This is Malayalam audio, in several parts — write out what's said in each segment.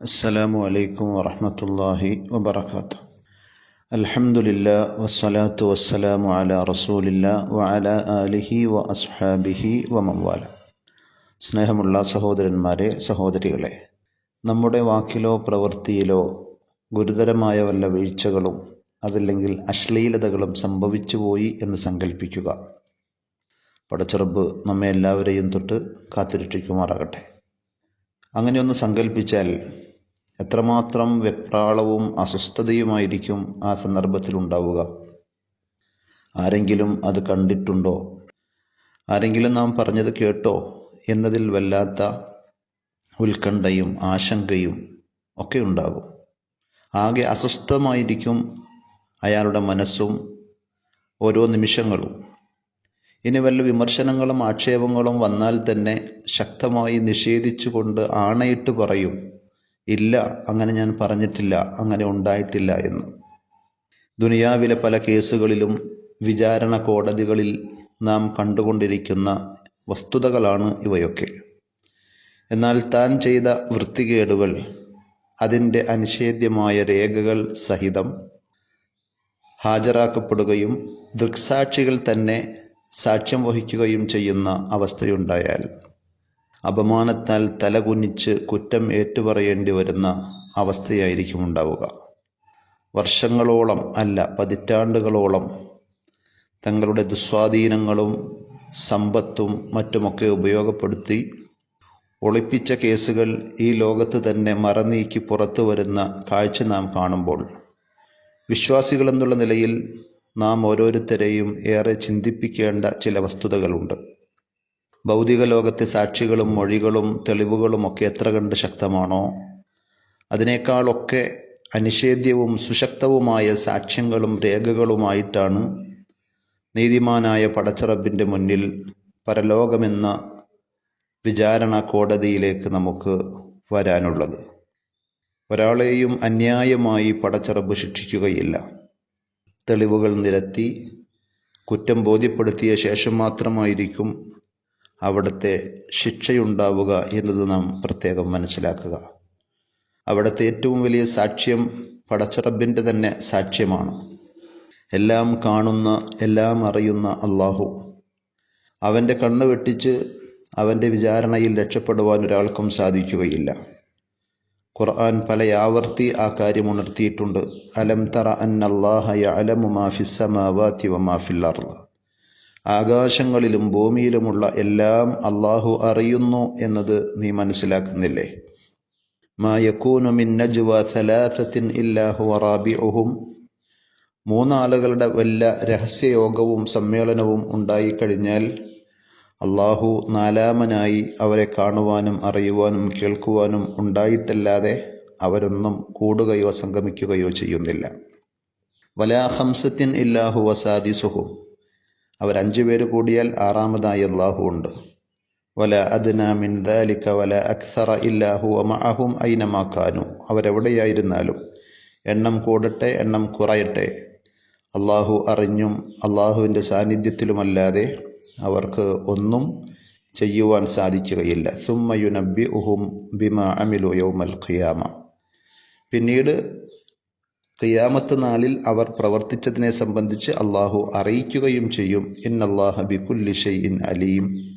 അസ്സലാമു അലൈക്കും വറഹമത്തല്ലാഹി വബർക്കാത്തു അൽഹമുല്ല വസ്സലാത്തു വസ്സലാമു അല റസൂലില്ല വഅല ആലിഹി വ അസ്ഹാബിഹി വമവാല സ്നേഹമുള്ള സഹോദരന്മാരെ സഹോദരികളെ നമ്മുടെ വാക്കിലോ പ്രവൃത്തിയിലോ ഗുരുതരമായ വല്ല വീഴ്ചകളും അതല്ലെങ്കിൽ അശ്ലീലതകളും സംഭവിച്ചുപോയി എന്ന് സങ്കല്പിക്കുക പടച്ചുറപ്പ് നമ്മെ എല്ലാവരെയും തൊട്ട് കാത്തിരക്ഷിക്കുമാറാകട്ടെ. അങ്ങനെയൊന്ന് സങ്കല്പിച്ചാൽ എത്രമാത്രം വെപ്രാളവും അസ്വസ്ഥതയുമായിരിക്കും ആ സന്ദർഭത്തിൽ ഉണ്ടാവുക. ആരെങ്കിലും അത് കണ്ടിട്ടുണ്ടോ? ആരെങ്കിലും നാം പറഞ്ഞത് കേട്ടോ? എന്നതിൽ വല്ലാത്ത ഉത്കണ്ഠയും ആശങ്കയും ഒക്കെ ഉണ്ടാകും. ആകെ അസ്വസ്ഥമായിരിക്കും അയാളുടെ മനസ്സും ഓരോ നിമിഷങ്ങളും. ഇനി വല്ല വിമർശനങ്ങളും ആക്ഷേപങ്ങളും വന്നാൽ തന്നെ ശക്തമായി നിഷേധിച്ചുകൊണ്ട് ആണയിട്ട് പറയും. ഇല്ല അങ്ങനെ ഞാൻ പറഞ്ഞിട്ടില്ല അങ്ങനെ ഉണ്ടായിട്ടില്ല എന്ന്. ദുനിയാവിലെ പല കേസുകളിലും വിചാരണ കോടതികളിൽ നാം കണ്ടുകൊണ്ടിരിക്കുന്ന വസ്തുതകളാണ് ഇവയൊക്കെ. എന്നാൽ താൻ ചെയ്ത വൃത്തികേടുകൾ അതിന്റെ അനിഷേധ്യമായ രേഖകൾ സഹിതം ഹാജരാക്കപ്പെടുകയും ദൃക്സാക്ഷികൾ തന്നെ സാക്ഷ്യം വഹിക്കുകയും ചെയ്യുന്ന അവസ്ഥയുണ്ടായാൽ അപമാനത്താൽ തലകുനിച്ച് കുറ്റം ഏറ്റുപറയേണ്ടി വരുന്ന അവസ്ഥയായിരിക്കും ഉണ്ടാവുക. വർഷങ്ങളോളം അല്ല പതിറ്റാണ്ടുകളോളം തങ്ങളുടെ ദുസ്വാധീനങ്ങളും സമ്പത്തും മറ്റുമൊക്കെ ഉപയോഗപ്പെടുത്തി ഒളിപ്പിച്ച കേസുകൾ ഈ ലോകത്ത് തന്നെ മറനീക്കി പുറത്തു വരുന്ന കാഴ്ച നാം കാണുമ്പോൾ വിശ്വാസികളെന്നുള്ള നിലയിൽ നാം ഓരോരുത്തരെയും ഏറെ ചിന്തിപ്പിക്കേണ്ട ചില വസ്തുതകളുണ്ട്. ഭൗതിക ലോകത്തെ സാക്ഷികളും മൊഴികളും തെളിവുകളും ഒക്കെ എത്ര കണ്ട് ശക്തമാണോ? അതിനേക്കാളൊക്കെ അനിഷേധ്യവും സുശക്തവുമായ സാക്ഷ്യങ്ങളും രേഖകളുമായിട്ടാണ് നീതിമാനായ പടച്ചറബിന്റെ മുന്നിൽ പരലോകമെന്ന വിചാരണ കോടതിയിലേക്ക് നമുക്ക് വരാനുള്ളത്. ഒരാളെയും അന്യായമായി പടച്ചറബ് ശിക്ഷിക്കുകയില്ല. തെളിവുകൾ നിരത്തി കുറ്റം ബോധ്യപ്പെടുത്തിയ ശേഷം മാത്രമായിരിക്കും അവിടുത്തെ ശിക്ഷയുണ്ടാവുക എന്നത് നാം പ്രത്യേകം മനസ്സിലാക്കുക. അവിടുത്തെ ഏറ്റവും വലിയ സാക്ഷ്യം പടച്ചറബിന്റെ തന്നെ സാക്ഷ്യമാണ്. എല്ലാം കാണുന്ന എല്ലാം അറിയുന്ന അള്ളാഹു. അവന്റെ കണ്ണ് വെട്ടിച്ച് അവന്റെ വിചാരണയിൽ രക്ഷപ്പെടുവാൻ ഒരാൾക്കും സാധിക്കുകയില്ല. ഖുർആൻ പല ആവർത്തി ആ കാര്യം ഉണർത്തിയിട്ടുണ്ട്. അലം തറ അന്നല്ലാഹ ആകാശങ്ങളിലും ഭൂമിയിലുമുള്ള എല്ലാം അള്ളാഹു അറിയുന്നു എന്നത് നീ മനസ്സിലാക്കുന്നില്ലേ? മാ യക്കൂനു മിൻ നജ്വ സലാസത്തിൻ ഇല്ലാഹു റാബിഉഹും. മൂന്നാളുകളുടെ വല്ല രഹസ്യയോഗവും സമ്മേളനവും ഉണ്ടായിക്കഴിഞ്ഞാൽ അള്ളാഹു നാലാമനായി അവരെ കാണുവാനും അറിയുവാനും കേൾക്കുവാനും ഉണ്ടായിട്ടല്ലാതെ അവരൊന്നും കൂടുകയോ സംഗമിക്കുകയോ ചെയ്യുന്നില്ല. വലാ ഹംസത്തിൻ ഇല്ലാഹു വസാദിസുഹും. അവരഞ്ചു പേര് കൂടിയാൽ ആറാമതായി അള്ളാഹു ഉണ്ട്. വല അദ്ന മിൻ ദാലിക വല അക്സറ ഇല്ലാഹു അമഅഹും ഐനമാക്കാനു അവരെവിടെയായിരുന്നാലും എണ്ണം കൂടട്ടെ എണ്ണം കുറയട്ടെ. അള്ളാഹു അറിഞ്ഞും അള്ളാഹുവിന്റെ സാന്നിധ്യത്തിലുമല്ലാതെ അവർക്ക് ഒന്നും ചെയ്യുവാൻ സാധിക്കുകയില്ല. സുമ്മയുനബി ഉഹും ബിമ അമിലു യൗമൽ ഖിയാമ പിന്നീട് ഖിയാമത്ത് നാളിൽ അവർ പ്രവർത്തിച്ചതിനെ സംബന്ധിച്ച് അള്ളാഹു അറിയിക്കുകയും ചെയ്യും. ഇൻ അള്ളാഹ ബിക്കുല്ലി ഇൻ അലീം.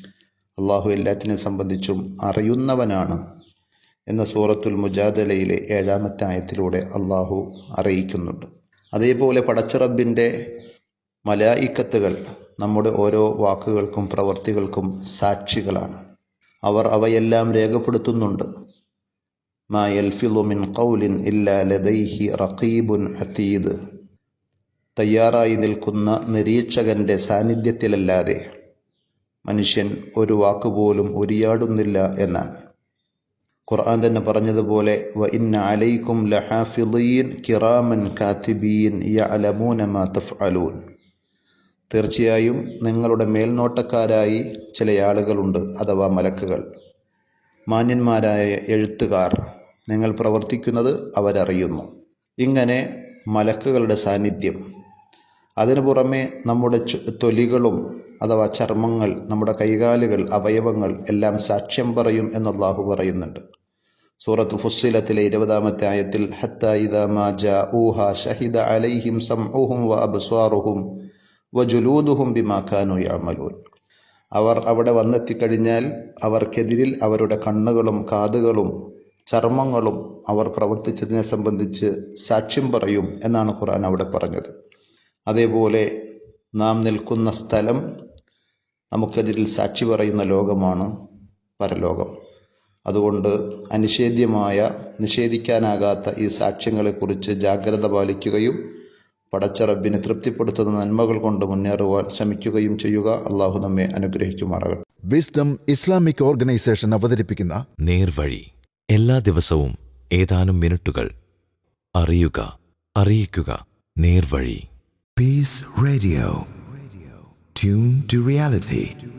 അള്ളാഹു എല്ലാറ്റിനെ സംബന്ധിച്ചും അറിയുന്നവനാണ് എന്ന സൂറത്തുൽ മുജാദലയിലെ ഏഴാമത്തെ ആയത്തിലൂടെ അള്ളാഹു അറിയിക്കുന്നുണ്ട്. അതേപോലെ പടച്ചറബിന്റെ മലായിക്കത്തുകൾ നമ്മുടെ ഓരോ വാക്കുകൾക്കും പ്രവർത്തികൾക്കും സാക്ഷികളാണ്. അവർ അവയെല്ലാം രേഖപ്പെടുത്തുന്നുണ്ട്. മാ യൽഫിളു മിൻ ഖൗലിൻ ഇല്ലാ ലദൈഹി റഖീബുൻ അത്തീദ് തയ്യാറായി നിൽക്കുന്ന നിരീക്ഷകന്റെ സാന്നിധ്യത്തിലല്ലാതെ മനുഷ്യൻ ഒരു വാക്കുപോലും ഉരിയാടുന്നില്ല എന്നാണ്. ഖുർആൻ തന്നെ പറഞ്ഞതുപോലെ വ ഇന്ന അലൈക്കും ലഹാഫിളീൻ കിറാമൻ കാത്തിബീൻ യഅലമൂന മാ തഫ്അലൂൻ. തീർച്ചയായും നിങ്ങളുടെ മേൽനോട്ടക്കാരായി ചില ആളുകളുണ്ട് അഥവാ മലക്കുകൾ. മാന്യന്മാരായ എഴുത്തുകാർ നിങ്ങൾ പ്രവർത്തിക്കുന്നത് അവരറിയുന്നു. ഇങ്ങനെ മലക്കുകളുടെ സാന്നിധ്യം. അതിനു പുറമെ നമ്മുടെ തൊലികളും അഥവാ ചർമ്മങ്ങൾ നമ്മുടെ കൈകാലുകൾ അവയവങ്ങൾ എല്ലാം സാക്ഷ്യം പറയും എന്നുള്ളാഹു പറയുന്നുണ്ട്. സൂറത്ത് ഫുസ്സിലത്തിലെ ഇരുപതാമത്തെ ആയത്തിൽ ഹത്ത ഇദാ മാ ജാഊഹ ഷഹിദ അലൈഹിം സംഉഹും വ അബ്സ്വാറുഹും വ ബിമാക്കാനു ബിമാ കാനൂ യഅമലൂൻ. അവർ അവിടെ വന്നെത്തിക്കഴിഞ്ഞാൽ അവർക്കെതിരിൽ അവരുടെ കണ്ണുകളും കാതുകളും ചർമ്മങ്ങളും അവർ പ്രവർത്തിച്ചതിനെ സംബന്ധിച്ച് സാക്ഷ്യം പറയും എന്നാണ് ഖുർആൻ അവിടെ പറഞ്ഞത്. അതേപോലെ നാം നിൽക്കുന്ന സ്ഥലം നമുക്കെതിരിൽ സാക്ഷി പറയുന്ന ലോകമാണ് പരലോകം. അതുകൊണ്ട് അനിഷേധ്യമായ നിഷേധിക്കാനാകാത്ത ഈ സാക്ഷ്യങ്ങളെക്കുറിച്ച് ജാഗ്രത പാലിക്കുകയും പടച്ചറബിനെ തൃപ്തിപ്പെടുത്തുന്ന നന്മകൾ കൊണ്ട് മുന്നേറുവാൻ ശ്രമിക്കുകയും ചെയ്യുക. അള്ളാഹു നമ്മെ അനുഗ്രഹിക്കുമാറാകട്ടെ. വിസ്ഡം ഇസ്ലാമിക് ഓർഗനൈസേഷൻ അവതരിപ്പിക്കുന്ന നേർവഴി. എല്ലാ ദിവസവും ഏതാനും മിനിറ്റുകൾ. അറിയുക അറിയിക്കുക. നേർവഴി. Peace radio tune to reality.